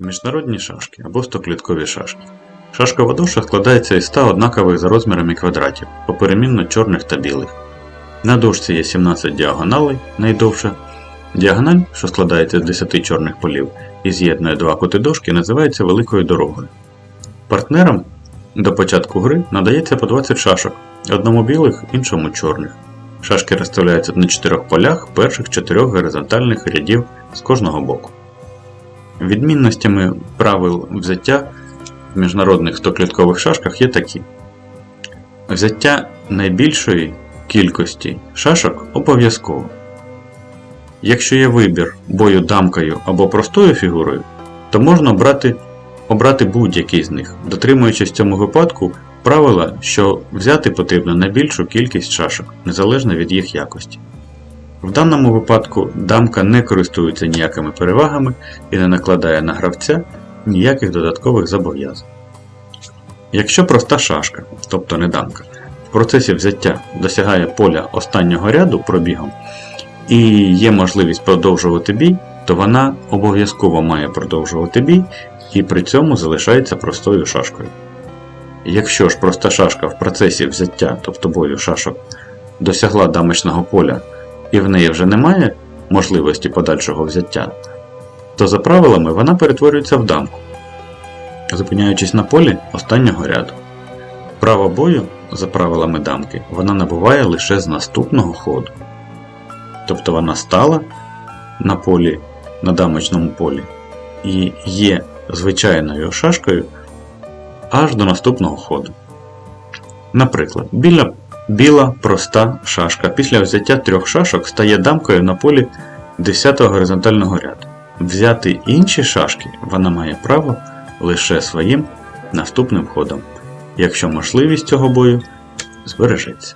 Міжнародні шашки або стокліткові шашки. Шашка Вадоша складається із 100 однакових за розмірами квадратів, поперемінно чорних та білих. На дошці є 17 діагоналей, найдовша. Діагональ, що складається з 10 чорних полів і з'єднує два кути дошки, називається великою дорогою. Партнерам до початку гри надається по 20 шашок, одному білих, іншому чорних. Шашки розставляються на чотирьох полях перших чотирьох горизонтальних рядів з кожного боку. Відмінностями правил взяття в міжнародних стокліткових шашках є такі: взяття найбільшої кількості шашок обов'язково. Якщо є вибір бою дамкою або простою фігурою, то можна обрати, обрати будь-який з них, дотримуючись в цьому випадку правила, що взяти потрібно найбільшу кількість шашок, незалежно від їх якості. В даному випадку дамка не користується ніякими перевагами і не накладає на гравця ніяких додаткових зобов'язань. Якщо проста шашка, тобто не дамка, в процесі взяття досягає поля останнього ряду пробігом і є можливість продовжувати бій, то вона обов'язково має продовжувати бій і при цьому залишається простою шашкою. Якщо ж проста шашка в процесі взяття, тобто бою шашок, досягла дамочного поля і в неї вже немає можливості подальшого взяття, то за правилами вона перетворюється в дамку, зупиняючись на полі останнього ряду. Право бою, за правилами дамки, вона набуває лише з наступного ходу. Тобто вона стала на полі, на дамочному полі і є звичайною шашкою аж до наступного ходу. Наприклад, біля Біла проста шашка після взяття трьох шашок стає дамкою на полі 10-го горизонтального ряду. Взяти інші шашки вона має право лише своїм наступним ходом, якщо можливість цього бою збережеться.